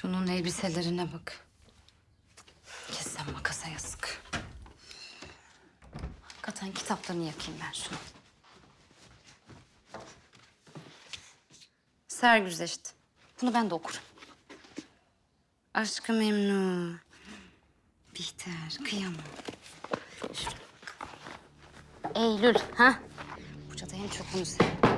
Şunun elbiselerine bak. Kessen makasa yazık. Hakikaten kitaplarını yakayım ben şunu. Sergüzeşt. Bunu ben de okurum. Aşkı Memnu. Bihter, kıyamam. Şuna bak. Eylül, ha? Burada en çok bunu sev.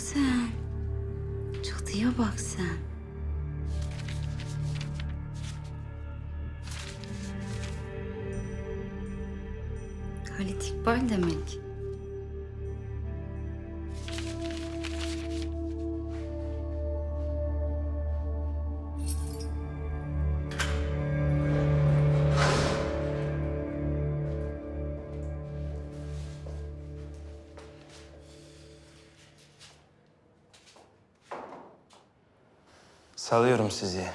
Sen. Çatıya bak sen. Halit İkbal demek. Salıyorum sizi.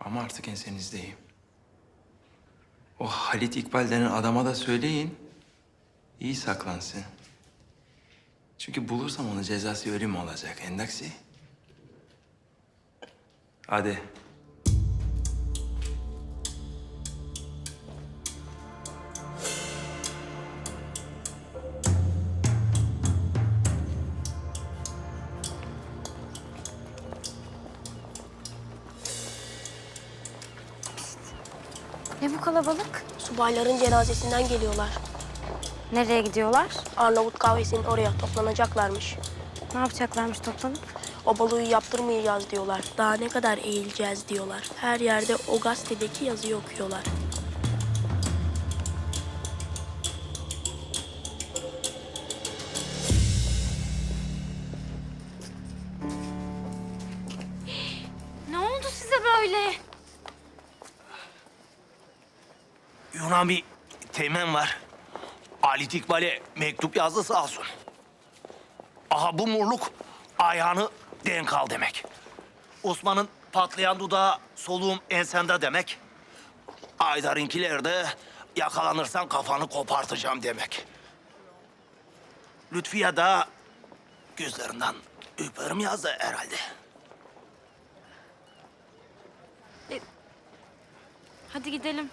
Ama artık ensenizdeyim. O Halit İkbal denen adama da söyleyin. iyi saklansın. Çünkü bulursam onun cezası ölüm olacak endaksi. Hadi. Ne bu kalabalık? Subayların cenazesinden geliyorlar. Nereye gidiyorlar? Arnavut kahvesinin oraya toplanacaklarmış. Ne yapacaklarmış toplanıp? O baloyu yaptırmayacağız diyorlar. Daha ne kadar eğileceğiz diyorlar. Her yerde o gazetedeki yazıyı okuyorlar. Ne oldu size böyle? Yunan bir teğmen var. Ali İkbal'e mektup yazdı sağ olsun. Aha bu murluk ayağını denk al demek. Osman'ın patlayan dudağı soluğum ensende demek. Aydar'ınkiler de yakalanırsan kafanı kopartacağım demek. Lütfiye da gözlerinden öperim yazdı herhalde. Hadi gidelim.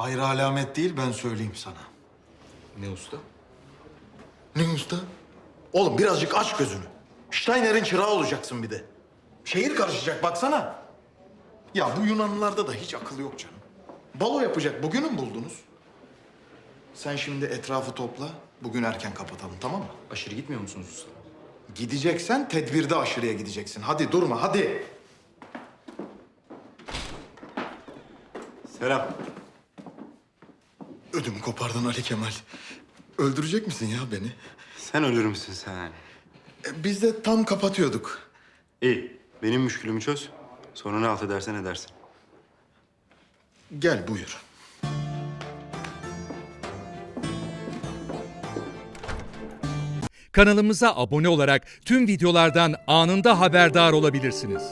Hayır alamet değil ben söyleyeyim sana. Ne usta? Ne usta? Oğlum birazcık aç gözünü. Steiner'in çırağı olacaksın bir de. Şehir karışacak baksana. Ya bu Yunanlılarda da hiç akıl yok canım. Balo yapacak bugünü mü buldunuz? Sen şimdi etrafı topla. Bugün erken kapatalım tamam mı? Aşırı gitmiyor musunuz usta? Gideceksen tedbirde aşırıya gideceksin. Hadi durma hadi. Selam. Ödümü kopardın Ali Kemal. Öldürecek misin ya beni? Sen ölür müsün sen? E, biz de tam kapatıyorduk. İyi. Benim müşkülümü çöz. Sonra ne halt edersen edersin. Gel buyur. Kanalımıza abone olarak tüm videolardan anında haberdar olabilirsiniz.